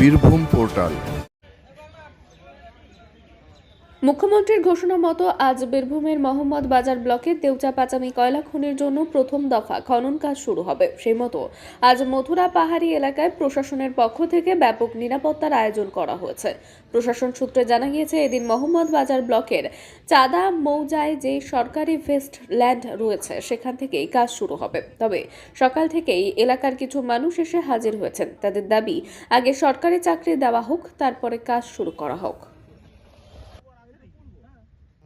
Birbhum portal. মুখ্যমন্ত্রীর ঘোষণা মতো আজ বীরভূমের মোহাম্মদ বাজার ব্লকের দেউচা পাচামি কয়লা খনির জন্য প্রথম দফা খনন কাজ শুরু হবে, সেই মতো আজ মথুরা পাহাড়ি এলাকায় প্রশাসনের পক্ষ থেকে ব্যাপক নিরাপত্তার আয়োজন করা হয়েছে। প্রশাসন সূত্রে জানা গিয়েছে, এদিন মোহাম্মদ বাজার ব্লকের চাঁদা মৌজায় যে সরকারি ভেস্ট ল্যান্ড রয়েছে, সেখান থেকেই কাজ শুরু হবে। তবে সকাল থেকেই এলাকার কিছু মানুষ এসে হাজির হয়েছেন। তাদের দাবি, আগে সরকারি চাকরি দেওয়া হোক, তারপরে কাজ শুরু করা হোক।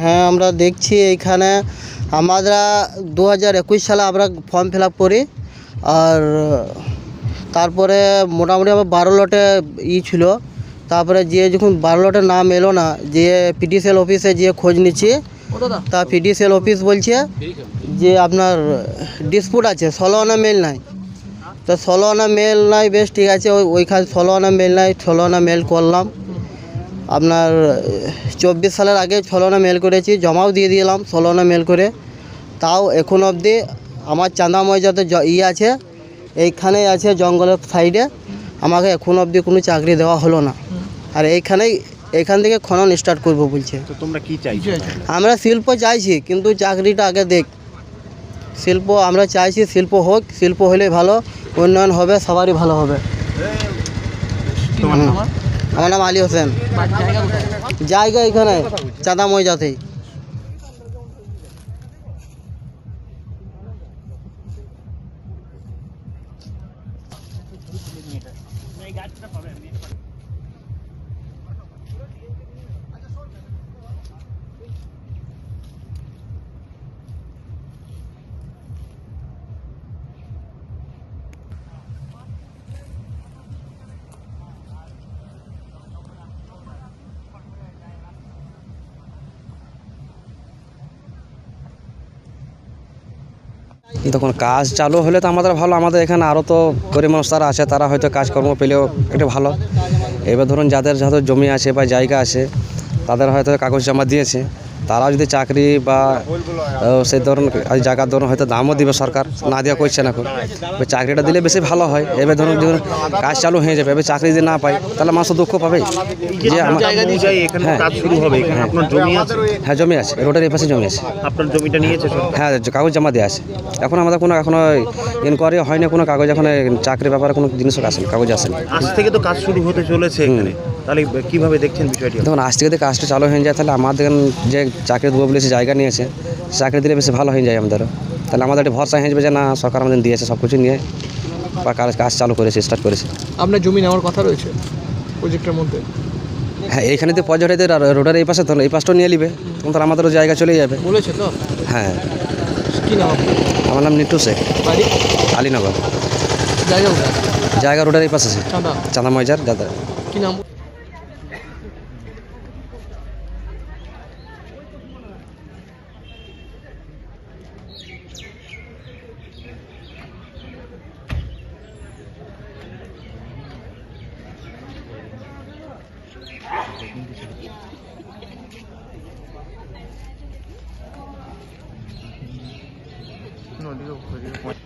হ্যাঁ আমরা দেখছি এইখানে আমরা দু হাজার একুশ সালে আমরা ফর্ম ফিল আপ করি। আর তারপরে মোটামুটি আমার বারো লটে ই ছিল। তারপরে যে যখন বারো লটের নাম এলো না যে পিডিসিএল অফিসে যে খোঁজ নিচ্ছি তা পিডিসিএল অফিস বলছে যে আপনার ডিসপুট আছে ষোলো আনা মেল নাই। তো ষোলো আনা মেল নাই বেশ ঠিক আছে ওই ওইখানে ষোলো আনা মেল নাই ষোলো আনা মেল করলাম। আপনার চব্বিশ সালের আগে ষোলোনা মেল করেছি জমাও দিয়ে দিলাম ষোলোনা মেল করে। তাও এখন অবধি আমার চাঁদাময় যাতে ই আছে এইখানেই আছে জঙ্গলের সাইডে আমাকে এখন অবধি কোনো চাকরি দেওয়া হলো না। আর এইখানেই এইখান থেকে খনন স্টার্ট করব বলছে। তো তোমরা কি চাইছো? আমরা শিল্প চাইছি কিন্তু চাকরিটা আগে দেখ। শিল্প আমরা চাইছি শিল্প হোক শিল্প হলে ভালো উন্নয়ন হবে সবারই ভালো হবে। তোমার? আমার নাম আলী হোসেন। জায়গা এখানে চাঁদা ময়জাতেই তখন কাজ চালু হলে তো আমাদের ভালো। আমাদের এখানে আরও তো গরিব মানুষ তারা আছে, তারা হয়তো কাজকর্ম পেলেও একটু ভালো। এবার ধরুন যাদের যাদের জমি আছে বা জায়গা আছে, তাদের হয়তো কাগজ জমা দিয়েছে। তারাও যদি চাকরি বা সেই ধরুন জায়গার ধরুন হয়তো দামও দিবে সরকার না দেওয়া করছে না এখন। চাকরিটা দিলে বেশি ভালো হয়। এবার ধরুন ধরুন কাজ চালু হয়ে যাবে এবার চাকরি যদি না পায় তাহলে মানুষ দুঃখ পাবে যে হ্যাঁ। জমি আছে? হ্যাঁ জমি আছে রোডের এই পাশে জমি আছে। আপনার জমিটা নিয়েছে হ্যাঁ কাগজ জমা দেওয়া আছে। এখন আমাদের কোনো এখনও ইনকোয়ারি হয়নি কোনো কাগজ এখন চাকরির ব্যাপারে কোনো জিনিস আসেনি কাগজ আসেনি। আজ থেকে তো কাজ শুরু হতে চলেছে এখানে। তাহলে কীভাবে দেখছেন বিষয়টি? দেখুন আজ থেকে যদি কাজটা চালু হয়ে যায় তাহলে আমাদের যে চাকরি দেবো বলে সে জায়গা নিয়েছে চাকরি দিলে বেশি ভালো হয়ে যায় আমাদেরও তাহলে আমাদের একটু ভরসা হয়ে যাবে যে না সরকার আমাদের দিয়েছে সব কিছু নিয়ে বা কাজ কাজ চালু করেছে স্টার্ট করেছে। আপনার জমি নেওয়ার কথা রয়েছে প্রজেক্টের মধ্যে? হ্যাঁ এইখানে তো পর্যটকদের আর রোডের এই পাশে ধরুন এই পাশটাও নিয়ে নিবে। তখন তাহলে আমাদেরও জায়গা চলে যাবে। বলেছে তো? হ্যাঁ। কী নাম আমার নাম নিটু শেখ। বাড়ি? আলীনগর। জায়গা জায়গা রোডের এই পাশে আছে চাঁদা। চাঁদা ময়জার দাদা কি নাম? No, digo, digo,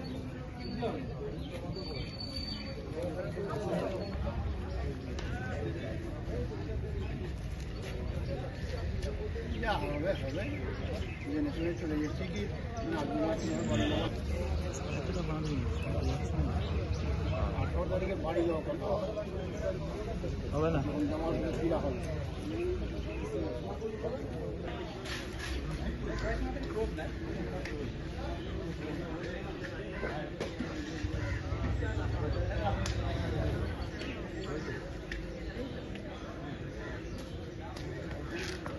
হবে হবে। জেনে আঠারো তারিখে বাড়ি যাওয়া কথা। হবে না? জমা ফিরা হবে। Thank you.